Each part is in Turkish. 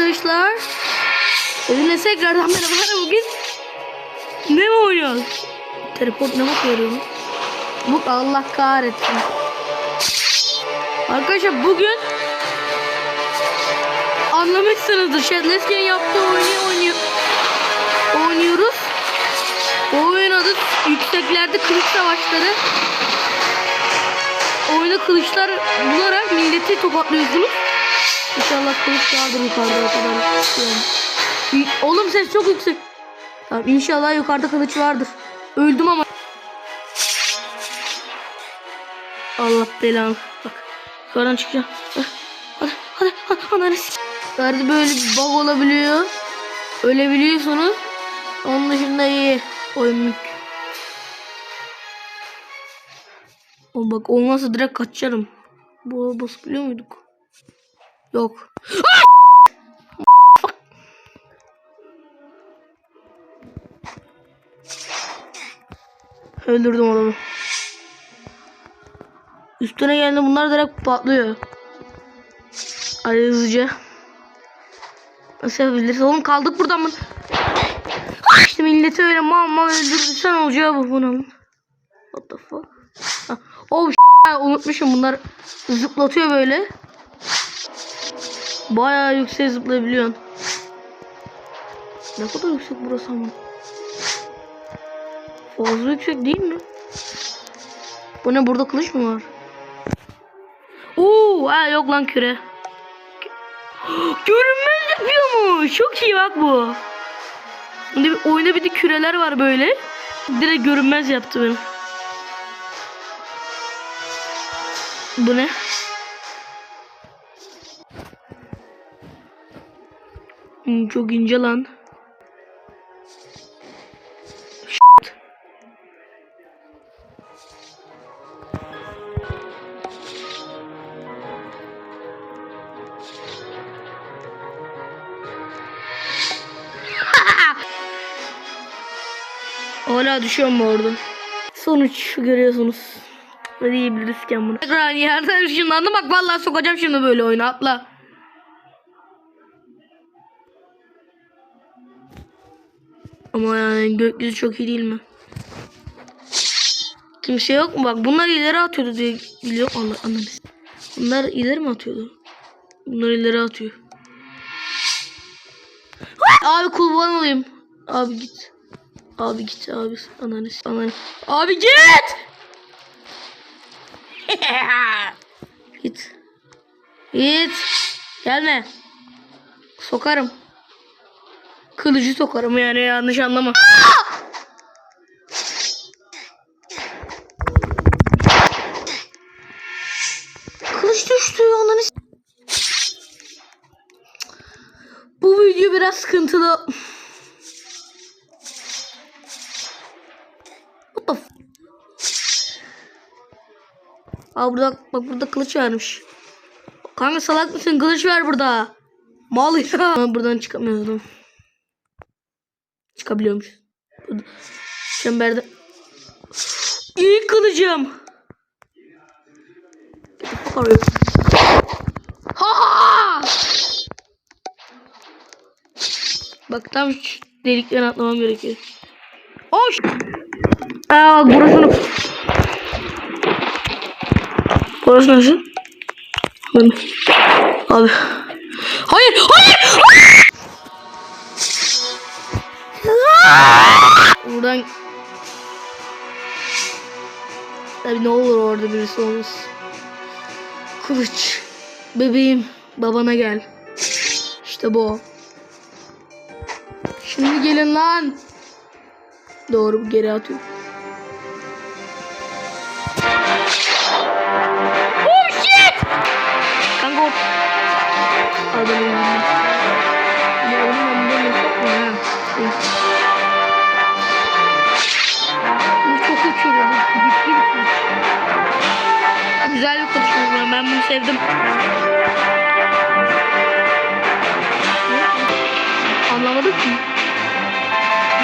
arkadaşlar. Sizinle tekrardan merhabalar bugün. Ne mi oynuyoruz? Teleport ne bak yarıyor? Bu Allah kahretsin. Arkadaşlar bugün anlamışsınızdır. Shadless'in yaptığı oyunu oynuyor. oynuyoruz. O oyun adı yükseklerde kılıç savaşları. Oyunda kılıçlar bularak milleti tokatlıyorsunuz. İnşallah kılıç vardır yukarıda o kadar. Yani. Oğlum ses çok yüksek. Tamam inşallah yukarıda kılıç vardır. Öldüm ama. Allah belanı. Bak. Yukarıdan çıkacağım. Hadi hadi hadi. hadi. S- Yukarıda böyle bir bug olabiliyor. Ölebiliyorsunuz. Onun dışında iyi. Oyunluk. O bak olmazsa direkt kaçarım. Bu basabiliyor muyduk? Yok. Öldürdüm adamı. Üstüne geldi bunlar direkt patlıyor. Hadi hızlıca. Nasıl yapabiliriz? Oğlum kaldık buradan mı? İşte milleti öyle mal mal öldürürsen olacağı bu bunun. What the fuck? Oh unutmuşum bunlar zıplatıyor böyle. Bayağı yüksek zıplayabiliyorsun. Ne kadar yüksek burası ama. Fazla yüksek değil mi? Bu ne burada kılıç mı var? Oo, ha yok lan küre. Görünmez yapıyormuş. Çok iyi bak bu. Şimdi oyunda bir de küreler var böyle. Direkt görünmez yaptı benim. Bu ne? Hmm, çok ince lan. Shit. Hala düşüyor mu orada? Sonuç görüyorsunuz. Ne diyebilirizken bunu. Tekrar yerden ışınlandım bak vallahi sokacağım şimdi böyle oyunu atla. Ama yani gökyüzü çok iyi değil mi? Kimse yok mu? Bak bunlar ileri atıyordu diye biliyorum. Allah anladım. Bunlar ileri mi atıyordu? Bunlar ileri atıyor. Abi kurban olayım. Abi git. Abi git abi. Ananı ananı. Abi git. git. Git. Gelme. Sokarım. Kılıcı sokarım yani yanlış anlama. Kılıç düştü s- Bu video biraz sıkıntılı. What the f- Aa burada bak burada kılıç varmış. Kanka salak mısın? Kılıç ver burada. Mal ya. Buradan çıkamıyorum. Çıkabiliyormuş. Çemberde. İyi kılıcım. Ha! Bak tam delikten atlamam gerekiyor. Oş! Aa bak burasını. Burası nasıl? Abi. Abi. Hayır! Hayır! Buradan Tabii ne olur orada birisi olmaz. Kılıç. Bebeğim babana gel. İşte bu. Şimdi gelin lan. Doğru geri atıyor. Oh shit! Kanka. Adamın yanında. Ya onun yanında ne Ben bunu sevdim. Anlamadım ki.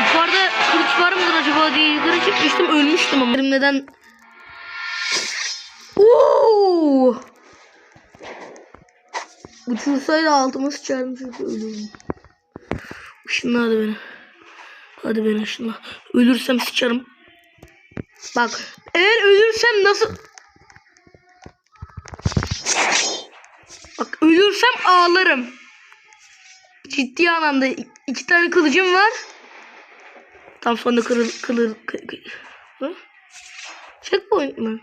Yukarıda kılıç var mıdır acaba diye yukarı çıkmıştım ölmüştüm ama. Neden? Oo! Uçursaydı altıma sıçardım çünkü ölürdüm. Işınla hadi beni. Hadi beni ışınla. Ölürsem sıçarım. Bak eğer ölürsem nasıl... ölürsem ağlarım. Ciddi anlamda iki tane kılıcım var. Tam sonra kırıl kılır kı- kı- Hı? Checkpoint mı?